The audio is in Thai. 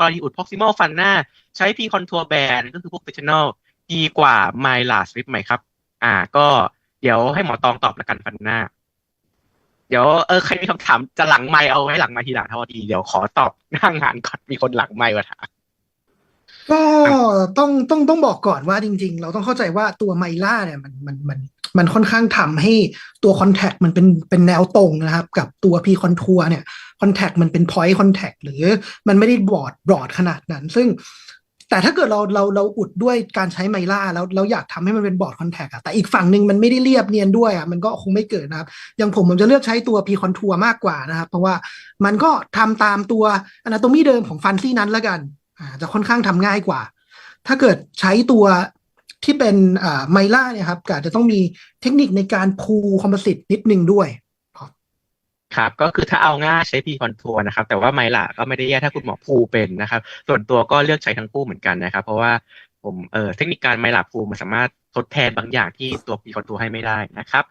กรณีอุด proximal ฟันหน้า ใช้ P contour band ก็คือพวก sectional ดีกว่า my last strip ไหมครับ อ่า ก็เดี๋ยวให้หมอตองตอบละกันฟันหน้า เดี๋ยวเออใครมีคำถามจะหลังไมค์เอาไว้หลังไมค์ทีหลังเท่าทีเดี๋ยวขอตอบหน้างานก่อนมีคนหลังไมค์มาถามก็ต้องต้องต้องบอกก่อนว่าจริง ๆ เราต้องเข้าใจว่าตัวไมล่าเนี่ยมันมันมันมันค่อนข้างทำให้ตัวคอนแทคมันเป็นเป็นแนวตรงนะครับ กับตัว P คอนทัวเนี่ย คอนแทคมันเป็นพอยต์คอนแทคหรือมันไม่ได้บอดบอดขนาดนั้น ซึ่งแต่ถ้าเกิดเราเราเราอุดด้วยการใช้ไมล่าแล้วเราอยากทำให้มันเป็นบอร์ดคอนแทคอะแต่อีกฝั่งหนึ่งมันไม่ได้เรียบเนียนด้วยอะมันก็คงไม่เกิดนะครับ อย่างผมผมจะเลือกใช้ตัว P คอนทัวมากกว่านะครับ เพราะว่ามันก็ทำตามตัวอนาโตมีเดิมของฟันซี่นั้นแล้วกันอ่าจะค่อนข้างทำง่ายกว่า ถ้าเกิดใช้ตัวที่เป็นอ่าไมล่าเนี่ยครับก็จจะต้องมีเทคนิคในการพูคอมโพสิตนิดนึงด้วย ครับก็คือถ้าเอาง่ายใช้พีคอนทัวร์นะครับแต่ว่าไมล่ะก็ไม่ได้แย่ถ้าคุณหมอภูเป็นนะครับ ส่วนตัวก็เลือกใช้ทั้งคู่เหมือนกันนะครับ เพราะว่าผมเออเทคนิคการไมล่ะภูมันสามารถทดแทนบางอย่างที่ตัวพีคอนทัวร์ให้ไม่ได้นะครับ